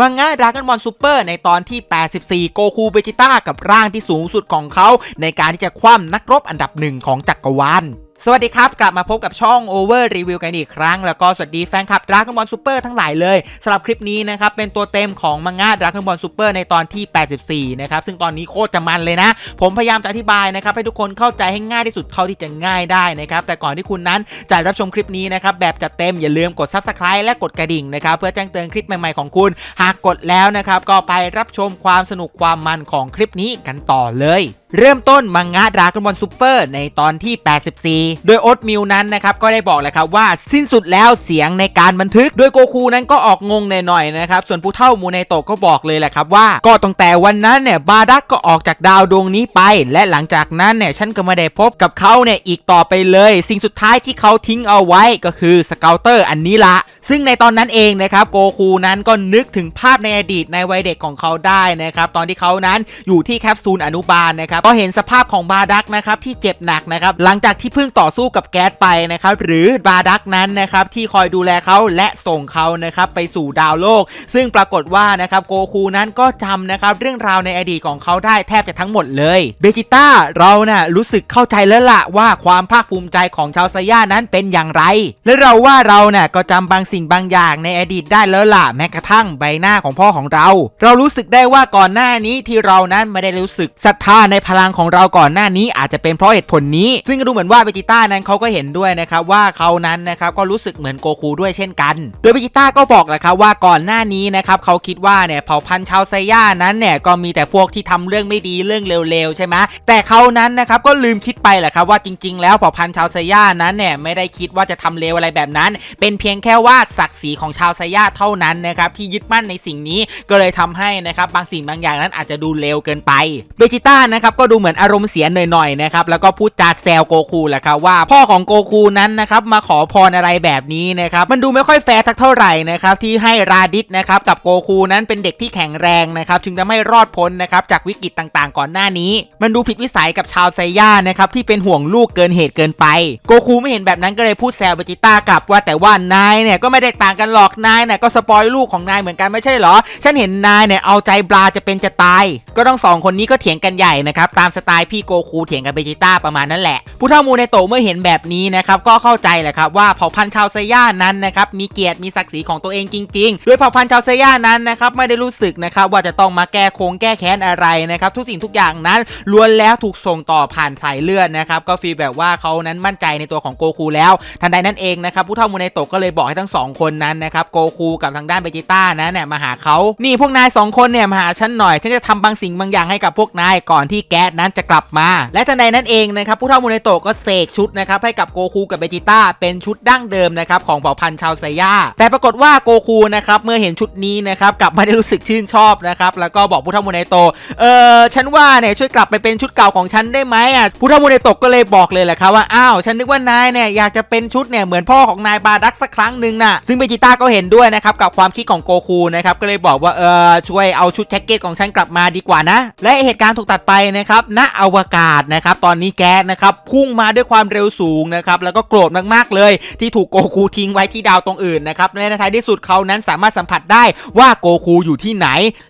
มังงะดราก้อนบอลซูเปอร์ในตอนที่ 84 โกคูเบจิต้ากับร่างที่สูงสุดของเขา ในการที่จะคว่ำนักรบอันดับหนึ่งของจักรวาล สวัสดีครับ กลับมาพบกับช่อง Over Review กันอีกครั้ง แล้วก็สวัสดีแฟนคลับ Dragon Ball Super ทั้งหลายเลยสำหรับคลิปนี้นะครับ เป็นตัวเต็มของมังงะ Dragon Ball Super ในตอนที่ 84 นะครับ ซึ่งตอนนี้โคตรจะมันเลยนะ ผมพยายามจะอธิบายนะครับ ให้ทุกคนเข้าใจให้ง่ายที่สุดเท่าที่จะง่ายได้นะครับ แต่ก่อนที่คุณนั้นจะรับชมคลิปนี้นะครับ แบบจัดเต็มอย่าลืมกด Subscribe และกดกระดิ่งนะครับเพื่อแจ้งเตือนคลิปใหม่ๆของคุณ หากกดแล้วนะครับก็ไปรับชมความสนุกความมันของคลิปนี้กันต่อเลย เริ่มต้นมังงะดราก้อนบอลซูเปอร์ในตอนที่ 84 โดยโอ๊ตมิลนั้นนะครับก็ได้บอกเลยครับว่าสิ้นสุดแล้วเสียงในการบันทึก โดยโกคูนั้นก็ออกงงหน่อยๆนะครับส่วนผู้เท่ามูเนโตะก็บอกเลยแหละครับว่า ก็ตั้งแต่วันนั้นเนี่ยบาดักก็ออกจากดาวดวงนี้ไป และหลังจากนั้นเนี่ยฉันก็ไม่ได้พบกับเขาเนี่ยอีกต่อไปเลย สิ่งสุดท้ายที่เขาทิ้งเอาไว้ก็คือสเกลเตอร์อันนี้ละ ซึ่งในตอนนั้นเองนะครับโกคูนั้นก็นึกถึงภาพในอดีตในวัยเด็กของเขาได้นะครับตอนที่เขานั้นอยู่ที่แคปซูลอนุบาลนะครับก็เห็นสภาพของบาดักนะครับที่เจ็บหนักนะครับหลังจากที่เพิ่งต่อสู้กับแก๊สไปนะครับหรือบาดักนั้นนะครับที่คอยดูแลเขาและส่งเขานะครับไปสู่ดาวโลก ซึ่งปรากฏว่านะครับโกคูนั้นก็จำนะครับเรื่องราวในอดีตของเขาได้แทบจะทั้งหมดเลยเบจิต้าเราน่ะรู้สึกเข้าใจแล้วล่ะว่าความภาคภูมิใจของชาวไซย่านั้นเป็นอย่างไร และเราว่าเราน่ะก็จำบางสิ่งบางอย่างในอดีตได้แล้วล่ะแม้กระทั่งใบหน้าของพ่อของเรา เรารู้สึกได้ว่าก่อนหน้านี้ที่เรานั้นไม่ได้รู้สึกศรัทธาในพลังของเราก่อนหน้านี้อาจจะเป็นเพราะเหตุผลนี้ ซึ่งก็ดูเหมือนว่าเบจิต้านั้นเขาก็เห็นด้วยนะครับว่าเขานั้นนะครับก็รู้สึกเหมือนโกคูด้วยเช่นกัน โดยเบจิต้าก็บอกแหละครับว่าก่อนหน้านี้นะครับเขาคิดว่าเนี่ยเผ่าพันธุ์ชาวไซย่านั้นเนี่ยก็มีแต่พวกที่ทำเรื่องไม่ดีเรื่องเร็วๆใช่ไหมแต่เขานั้นนะครับก็ลืมคิดไปแหละครับว่าจริง ๆ แล้วเผ่าพันธุ์ชาวไซย่านั้นเนี่ยไม่ได้คิดว่าจะทำเลวอะไรแบบนั้น เป็นเพียงแค่ว่าศักดิ์ศรีของชาวไซย่าเท่านั้นนะครับที่ยึดมั่นในสิ่งนี้ก็เลยทำให้นะครับบางสิ่งบางอย่างนั้นอาจจะดูเลวเกินไปเบจิต้านะครับก็ดูเหมือนอารมณ์เสียหน่อยๆนะครับแล้วก็พูดจาแซวโกคูแหละครับว่าพ่อของโกคูนั้นนะครับมาขอพรอะไรแบบนี้นะครับมันดูไม่ค่อยแฟร์ทักเท่าไหร่นะครับที่ให้ราดิสนะครับกับโกคูนั้นเป็นเด็กที่แข็งแรงนะครับจึงทำให้รอดพ้นนะครับจากวิกฤตต่างๆ ก่อนหน้านี้ มันดูผิดวิสัยกับชาวไซย่านะครับที่เป็นห่วงลูกเกินเหตุเกินไป โกคูไม่เห็นแบบนั้นก็เลยพูดแซวเบจิต้ากลับว่าแต่ว่านายเนี่ยก็ไม่ได้ต่างกันหรอกนายเนี่ยก็สปอยลูกของนายเหมือนกันไม่ใช่เหรอ ฉันเห็นนายเนี่ยเอาใจบลาจะเป็นจะตาย ก็ต้องสองคนนี้ก็เถียงกันใหญ่นะครับตามสไตล์พี่โกคูเถียงกับเบจิต้าประมาณนั้นแหละผู้เฒ่ามูเนโตเมื่อเห็นแบบนี้นะครับก็เข้าใจแหละครับว่าเผ่าพันธุ์ชาวไซย่านั้นนะครับมีเกียรติมีศักดิ์ศรีของตัวเองจริงๆโดยเผ่าพันธุ์ชาวไซย่านั้นนะครับไม่ได้รู้สึกนะครับว่าจะต้องมาแก้โค้งแก้แค้นอะไรนะครับทุกสิ่งทุกอย่างนั้นล้วนแล้วถูกส่งต่อผ่านสายเลือดนะครับก็ฟีลแบบว่าเขานั้นมั่นใจในตัวของโกคูแล้ว ทันใดนั้นเองนะครับผู้เฒ่ามูเนโตก็เลยบอกให้ทั้งสองคนนั้นนะครับโกคูกับทางด้านเบจิต้านั้นเนี่ยมาหาเขานี่พวกนายสองคนเนี่ยมาหาฉันหน่อยฉันจะทำบางสิ่งบางอย่างให้กับพวกนายก่อนที่แก๊สนั้นจะกลับมา และทันใดนั้นเองนะครับผู้เฒ่ามูเนโตะก็เสกชุดนะครับให้กับโกคูกับเบจิต้าเป็นชุดดั้งเดิมนะครับของเผ่าพันธุ์ชาวไซย่าแต่ปรากฏว่าโกคูนะครับเมื่อเห็นชุดนี้นะครับกลับไม่ได้รู้สึกชื่นชอบนะครับแล้วก็บอกผู้เฒ่ามูเนโตะเออฉันว่าเนี่ยช่วยกลับไปเป็นชุดเก่าของฉันได้ไหมอะผู้เฒ่ามูเนโตะก็เลยบอกเลยแหละครับว่าอ้าวฉันนึกว่านายเนี่ยอยากจะเป็นชุดเนี่ยเหมือนพ่อของนายบาดักสักครั้งหนึ่งนะซึ่งเบจิต้าก็เห็นด้วยนะครับกับความคิดของโกคูนะครับก็เลยบอกว่าเออช่วยเอาชุดแจ็คเก็ตของฉันกลับมาดีกว่านะ และเหตุการณ์ถูกตัดไปนะครับณอวกาศนะครับตอนนี้แก๊สนะครับพุ่งมาด้วยความเร็วสูงนะครับแล้วก็โกรธมากๆเลย ที่ถูกโกคูทิ้งไว้ที่ดาวตรงอื่นนะครับและในท้ายที่สุดเขานั้นสามารถสัมผัสได้ว่าโกคูอยู่ที่ไหน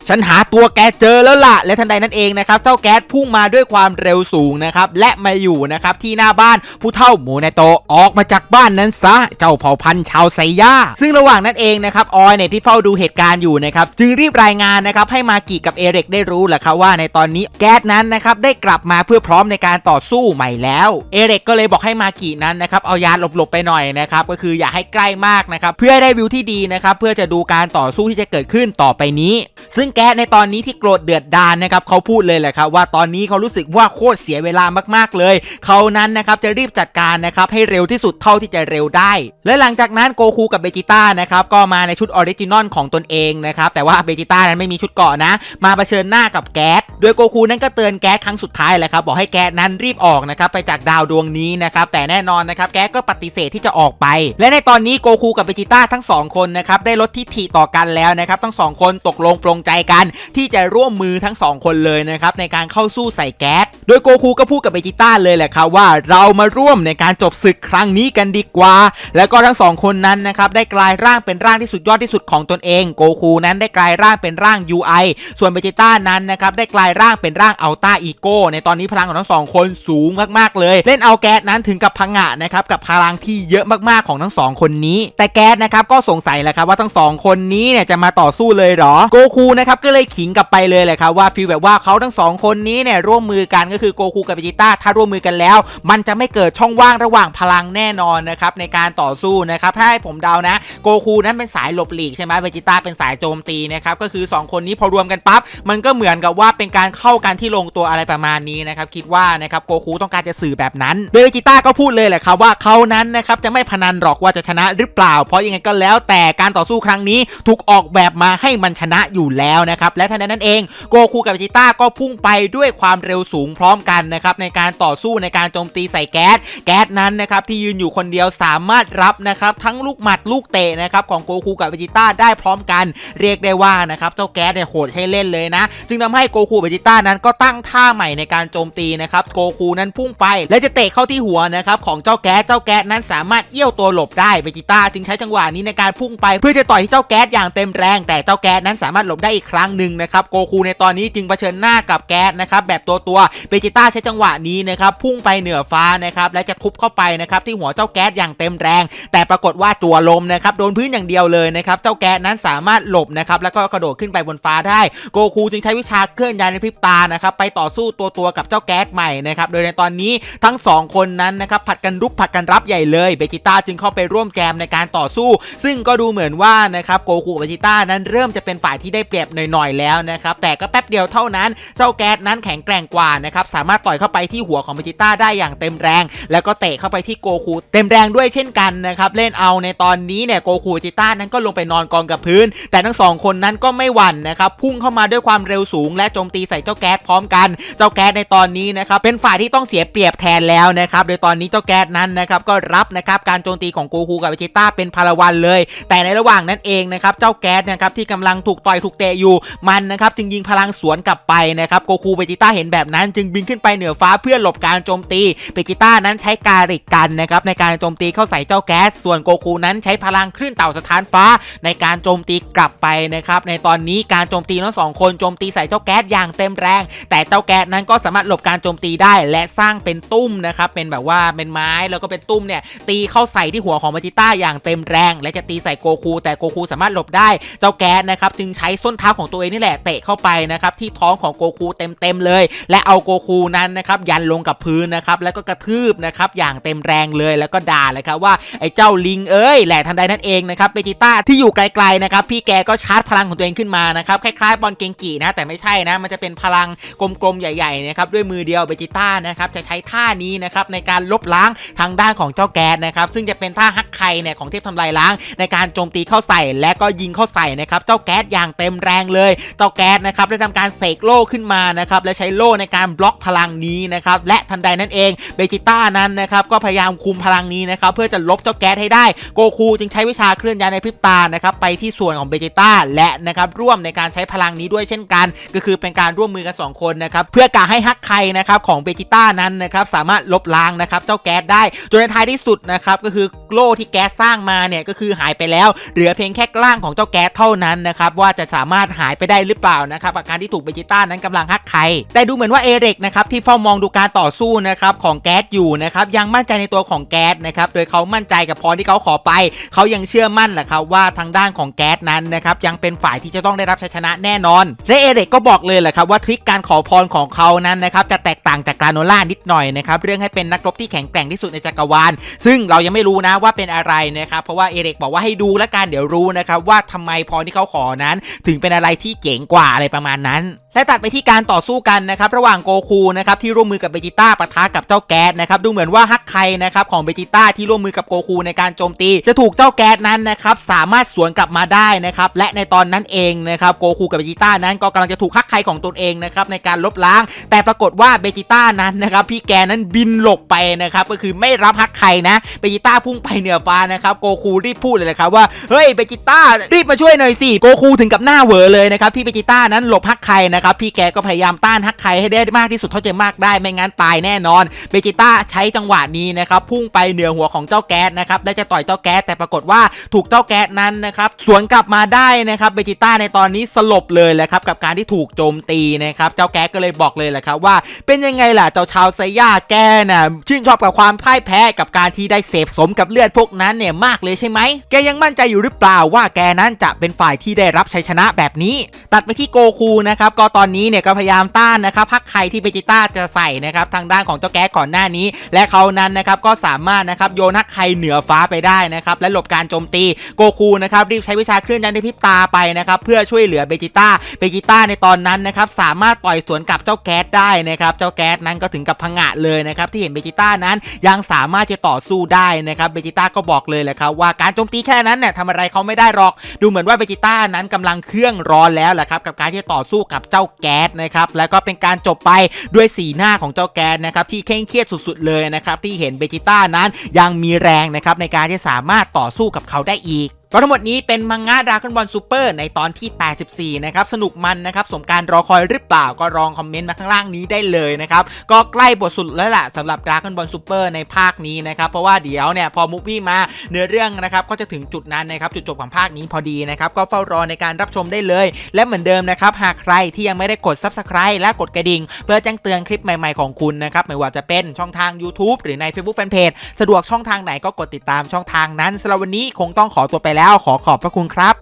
ฉันหาตัวแกเจอแล้วล่ะ และทันใดนั้นเองนะครับเจ้าแก๊สพุ่งมาด้วยความเร็วสูงนะครับและมาอยู่นะครับที่หน้าบ้านผู้เฒ่าโมเนโตออกมาจากบ้านนั้นซะ เจ้าเผ่าพันธุ์ชาวไซย่า ซึ่งระหว่างนั้นเองนะครับออยเนี่ยที่เฝ้าดูเหตุการณ์อยู่นะครับจึงรีบรายงานนะครับให้มากิกับเอริกได้รู้แหละครับว่าในตอนนี้แก๊สนั้นนะครับได้กลับมาเพื่อพร้อมในการต่อสู้ใหม่แล้วเอริกก็เลยบอกให้มากินั้นนะครับเอายาหลบๆไปหน่อยนะครับก็คืออย่าให้ใกล้มากนะครับเพื่อได้วิวที่ดีนะครับเพื่อจะดูการต่อสู้ที่จะเกิดขึ้นต่อไปนี้ ซึ่งแก๊สในตอนนี้ที่โกรธเดือดดานนะครับเขาพูดเลยแหละครับว่าตอนนี้เขารู้สึกว่าโคตรเสียเวลามากๆเลย เขานั้นนะครับจะรีบจัดการนะครับให้เร็วที่สุดเท่าที่จะเร็วได้ และหลังจากนั้นโกคูกับเบจิต้านะครับก็มาในชุดออริจินอลของตนเองนะครับแต่ว่าเบจิต้านั้นไม่มีชุดเกาะนะ มาเผชิญหน้ากับแก๊สโดยโกคูนั้นก็เตือนแก๊สครั้งสุดท้ายแหละครับบอกให้แก๊สนั้นรีบออกนะครับไปจากดาวดวงนี้นะครับแต่แน่นอนนะครับแก๊สก็ปฏิเสธที่จะออกไป และในตอนนี้โกคูกับเบจิต้าทั้งสองคนนะครับได้ลดทิฐิต่อกันแล้วนะครับทั้งสองคนตกลงปรงงใจกัน ที่จะร่วมมือทั้งสองคนเลยนะครับในการเข้าสู้ใส่แก๊สโดยโกคูก็พูดกับเบจิต้าเลยแหละครับว่าเรามาร่วมในการจบศึกครั้งนี้กันดีกว่า แล้วก็ทั้งสองคนนั้นนะครับได้กลายร่างเป็นร่างที่สุดยอดที่สุดของตนเองโกคูนั้นได้กลายร่างเป็นร่าง UI ส่วนเบจิต้านั้นนะครับได้กลายร่างเป็นร่างอัลต้าอีโก้ในตอนนี้พลังของทั้งสองคนสูงมากๆเลย เล่นเอาแก๊สนั้นถึงกับพังงะนะครับกับพลังที่เยอะมากๆของทั้งสองคนนี้ แต่แก๊สนะครับก็สงสัยแหละครับว่าทั้งสองคนนี้เนี่ยจะมาต่อสู้เลยหรอโกคูนะครับก็เลยขิงกลับไปเลยแหละครับว่าฟีลแบบว่าเขาทั้งสองคนนี้เนี่ยร่วมมือกันก็คือโกคูกับเบจิต้าถ้าร่วมมือกันแล้ว มันจะไม่เกิดช่องว่างระหว่างพลังแน่นอนนะครับในการต่อสู้นะครับถ้าให้ผมเดานะ โกคูนั้นเป็นสายหลบหลีกใช่ไหมเบจิต้าเป็นสายโจมตีนะครับ ก็คือ 2 คนนี้พอรวมกันปั๊บ มันก็เหมือนกับว่าเป็นการเข้ากันที่ลงตัวอะไรประมาณนี้นะครับ คิดว่านะครับโกคูต้องการจะสื่อแบบนั้น โดยเบจิต้าก็พูดเลยแหละครับว่าเขานั้นนะครับจะไม่พนันหรอกว่าจะชนะหรือเปล่า เพราะยังไงก็แล้วแต่การต่อสู้ครั้งนี้ถูกออกแบบมาให้มันชนะอยู่แล้วนะครับ และทันใดนั้นเองโกคูกับเบจิต้าก็พุ่งไปด้วยความเร็วสูงพร้อมกันนะครับในการต่อสู้ในการโจมตีใส่แก๊ส แก๊สนั้นนะครับที่ยืนอยู่คนเดียวสามารถรับนะครับทั้งลูกหมัดลูกเตะนะครับของโกคูกับเบจิต้าได้พร้อมกันเรียกได้ว่านะครับเจ้าแก๊สเนี่ยโหดใช้เล่นเลยนะ จึงทำให้โกคูเบจิต้านั้นก็ตั้งท่าใหม่ในการโจมตีนะครับโกคูนั้นพุ่งไป และจะเตะเข้าที่หัวนะครับของเจ้าแก๊สเจ้าแก๊สนั้นสามารถเอี้ยวตัวหลบได้เบจิต้าจึงใช้จังหวะนี้ในการพุ่งไป เพื่อจะต่อยที่เจ้าแก๊สอย่างเต็มแรง แต่เจ้าแก๊สนั้นสามารถหลบได้อีกครั้งหนึ่งนะครับโกคูในตอนนี้จึงเผชิญหน้ากับแก๊สนะครับแบบตัวตัวเบจิต้าใช้จังหวะนี้นะครับพุ่งไปเหนือฟ้านะครับและจะทุบเข้าไปนะครับที่หัวเจ้าแก๊สอย่างเต็มแรง แต่ปรากฏว่าตัวลมนะครับโดนพื้นอย่างเดียวเลยนะครับเจ้าแก๊สนั้นสามารถหลบนะครับแล้วก็กระโดดขึ้นไปบนฟ้าได้ โกคูจึงใช้วิชาเคลื่อนย้ายในพริบตานะครับไปต่อสู้ตัวตัวกับเจ้าแก๊สใหม่นะครับโดยในตอนนี้ทั้งสองคนนั้นนะครับผัดกันรุกผัดกันรับใหญ่เลยเบจิต้าจึงเข้าไปร่วมแจมในการต่อสู้ ซึ่งก็ดูเหมือนว่านะครับโกคูเบจิต้านั้นเริ่มจะเป็นฝ่ายที่ได้เปรียบหน่อยๆแล้วนะครับแต่ก็แป๊บเดียวเท่านั้นเจ้าแก๊สนั้นแข็งแกร่งกว่านะครับสามารถต่อยเข้าไปที่หัวของเบจิต้าได้อย่างเต็มแรง แล้วก็เตะเข้าไปที่โกคูเต็มแรงด้วยเช่นกันนะครับเล่นเอาในตอนนี้เนี่ยโกคูจิต้านั้นก็ลงไปนอนกองกับพื้น แต่ทั้งสองคนนั้นก็ไม่หวั่นนะครับพุ่งเข้ามาด้วยความเร็วสูง และโจมตีใส่เจ้าแก๊สพร้อมกัน เจ้าแก๊สในตอนนี้นะครับเป็นฝ่ายที่ต้องเสียเปรียบแทนแล้วนะครับโดยตอนนี้เจ้าแก๊สนั้นนะครับก็รับนะครับการโจมตีของโกคูกับจิต้าเป็นพลวันเลย แต่ในระหว่างนั้นเองนะครับเจ้าแก๊สนะครับที่กำลังถูกต่อยถูกเตะอยู่มันนะครับจึงยิงพลังสวนกลับไปนะครับโกคูเบจิต้าเห็นแบบนั้น จึงบินขึ้นไปเหนือฟ้าเพื่อหลบการโจมตีเบจิต้านั้นใช้การิกกันนะครับในการโจมตีเข้าใส่เจ้าแก๊สส่วนโกคูนั้นใช้พลังคลื่นเต่าสถานฟ้า ในการโจมตีกลับไปนะครับในตอนนี้การโจมตีทั้งสองคนโจมตีใส่เจ้าแก๊สอย่างเต็มแรง แต่เจ้าแก๊สนั้นก็สามารถหลบการโจมตีได้และสร้างเป็นตุ้มนะครับเป็นแบบว่าเป็นไม้แล้วก็เป็นตุ้มเนี่ยตีเข้าใส่ที่หัวของเบจิต้าอย่างเต็มแรง และจะตีใส่โกคูแต่โกคูสามารถหลบได้เจ้าแก๊สนะครับจึงใช้ส้นเท้าของตัวเองนี่แหละเตะเข้าไปนะครับที่ท้องของโกคูเต็มๆเลย และเอาโกคูนั้นนะครับยันลงกับพื้นนะครับแล้วก็กระทืบนะครับอย่างเต็มแรงเลยแล้วก็ด่าเลยครับว่าไอ้เจ้าลิงเอ้ยแหละทันใดนั้นเองนะครับเบจิต้าที่อยู่ไกลๆนะครับพี่แกก็ชาร์จพลังของตัวเองขึ้นมานะครับคล้ายๆบอลเกงกีนะแต่ไม่ใช่นะมันจะเป็นพลังกลมๆใหญ่ๆนะครับด้วยมือเดียวเบจิต้านะครับจะใช้ท่านี้นะครับในการลบล้างทางด้านของเจ้าแก๊สนะครับซึ่งจะเป็นท่าฮักไคเนี่ยของเทพทำลายล้าง ในการโจมตีเข้าใส่และก็ยิงเข้าใส่นะครับเจ้าแก๊สอย่างเต็มแรงเลยเจ้าแก๊สนะครับได้ทำการเสกโล่ขึ้นมานะครับและใช้โล่ในการบล็อกพลังนี้นะครับและทันใดนั้นเองเบจิต้านั้นนะครับก็พยายามคุมพลังนี้นะครับเพื่อจะลบเจ้าแก๊สให้ได้โกคูจึงใช้วิชาเคลื่อนย้ายในพริบตานะครับไปที่ส่วนของเบจิต้าและนะครับร่วมในการใช้พลังนี้ด้วยเช่นกัน ก็คือเป็นการร่วมมือกันสองคนนะครับเพื่อการให้ฮักไคนะครับของเบจิต้านั้นนะครับสามารถลบล้างนะครับเจ้าแก๊สได้จนในท้ายที่สุดนะครับก็คือโล่ที่แก๊สสร้างมาเนี่ยก็คือหายไปแล้วเหลือเพียงแค่กล้างของเจ้าแก๊สเท่านั้นนะครับว่าจะสามารถหายไปได้หรือเปล่านะครับอาการที่ถูกเบจิต้านั้นกำลังฮักไคแต่ดูเหมือนว่าเอเร็กนะครับที่เฝ้ามองดูการต่อสู้นะครับของแก๊สอยู่นะครับยังมั่นใจในตัวของแก๊สนะครับโดยเขามั่นใจกับพรที่เขาขอไปเขายังเชื่อมั่นแหละครับว่าทางด้านของแก๊สนั้นนะครับยังเป็นฝ่ายที่จะต้องได้รับชัยชนะแน่นอน และเอเร็กก็บอกเลยแหละครับว่าทริคการขอพรของเขานั้นนะครับจะแตกต่างจากกราโนล่านิดหน่อยนะครับเรื่องให้เป็นนักรบที่แข็งแกร่งที่สุดในจักรวาล ซึ่งเรายังไม่รู้นะว่าเป็นอะไรนะครับเพราะว่าเอเร็กบอกว่าให้ดูและกันเดี๋ยวรู้นะครับว่าทำไมพรที่เขาขอนั้น ถึงเป็นอะไรที่เจ๋งกว่าอะไรประมาณนั้นและตัดไปที่การต่อสู้กันนะครับระหว่างโกคูนะครับที่ร่วมมือกับเบจิต้าปะทะกับเจ้าแก๊สนะครับดูเหมือนว่าฮักไคนะครับของเบจิต้าที่ร่วมมือกับโกคูในการโจมตีจะถูกกเจ้าแก๊สนั้นนะครับสามารถสวนกลับมาได้นะครับและในตอนนั้นเองนะครับโกคูกับเบจิต้านั้นก็กำลังจะถูกฮักไคของตนเองนะครับในการลบล้าง แต่ปรากฏว่าเบจิต้านั้นนะครับพี่แกนั้นบินหลบไปนะครับก็คือไม่รับฮักไคนะเบจิต้าพุ่งไปเหนือฟ้านะครับโกคูรีบพูดเลยนะครับว่าเฮ้ยเบจิต้ารีบมาช่วยหน่อยสิโกคูถึงกับหน้าเหวอเลยนะครับที่เบจิต้านั้นหลบฮักไคนะครับพี่แกก็พยายามต้านฮักไคให้ได้มากที่สุดเท่าที่จะมากได้ไม่งั้นตายแน่นอนเบจิต้าใช้จังหวะนี้นะครับพุ่งไปเหนือหัวของเจ้าแก๊สนะครับและจะต่อยเจ้าแก๊สแต่ปรากฏว่าถูกเจ้าแก๊สนั้นนะครับสวนกลับมาได้นะครับเบจิต้าในตอนนี้สลบเลยแหละครับกับการที่ถูกโจมตีนะครับเจ้าแก๊สก็เลยบอกเลยแหละครับว่า เป็นยังไงล่ะเจ้าชาวไซย่าแกน่ะชื่นชอบกับความพ่ายแพ้กับการที่ได้เสพสมกับเลือดพวกนั้นเนี่ยมากเลยใช่ไหมแกยังมั่นใจอยู่หรือเปล่าว่าแกนั้นจะเป็นฝ่ายที่ได้รับชัยชนะแบบนี้ ตัดไปที่โกคูนะครับก็ตอนนี้เนี่ยก็พยายามต้านนะครับพักไข่ที่เบจิต้าจะใส่นะครับทางด้านของเจ้าแก๊สก่อนหน้านี้ และเขานั้นนะครับก็สามารถนะครับโยนฮักไข่เหนือฟ้าไปได้นะครับและหลบการโจมตีโกคูนะครับรีบใช้วิชาเคลื่อนยันในพริบตาไปนะครับเพื่อช่วยเหลือเบจิต้าเบจิต้าในตอนนั้นนะครับสามารถต่อยสวนกับเจ้าแก๊สได้นะครับเจ้าแก๊สนั้นก็ถึงกับพังงะเลยนะครับที่เห็นเบจิต้านั้นยังสามารถจะต่อสู้ได้นะครับเบจิต้าก็บอกเลยแหละครับว่าการโจมตีแค่นั้นเนี่ยทำอะไรเขาไม่ได้หรอก ดูเหมือนว่าเบจิต้านั้นกำลังเครื่องร้อนแล้วแหละครับกับการที่ต่อสู้กับเจ้าแก๊สนะครับแล้วก็เป็นการจบไปด้วยสีหน้าของเจ้าแก๊สนะครับที่เคร่งเครียดสุดๆเลยนะครับที่เห็นเบจิต้านั้นยังมีแรงนะครับในการที่สามารถต่อสู้กับเขาได้อีก ก็ทั้งหมดนี้เป็นมังงะดราก้อนบอลซูเปอร์ในตอนที่ 84 นะครับ สนุกมันนะครับ สมการรอคอยหรือเปล่าก็ลองคอมเมนต์มาข้างล่างนี้ได้เลยนะครับ ก็ใกล้บทสุดแล้วล่ะสำหรับดราก้อนบอลซูเปอร์ในภาคนี้นะครับ เพราะว่าเดี๋ยวเนี่ยพอมูฟวี่มาเนื้อเรื่องนะครับ ก็จะถึงจุดนั้นนะครับ จุดจบของภาคนี้พอดีนะครับ ก็เฝ้ารอในการรับชมได้เลย และเหมือนเดิมนะครับ หากใครที่ยังไม่ได้กด Subscribe และกดกระดิ่ง เพื่อแจ้งเตือนคลิปใหม่ๆของคุณนะครับไม่ว่าจะเป็นช่องทาง YouTube หรือใน Facebook Fanpage สะดวกช่องทางไหนก็กดติดตามช่องทางนั้นสำหรับวันนี้คงต้องขอตัวไปแล้วขอขอบพระคุณครับ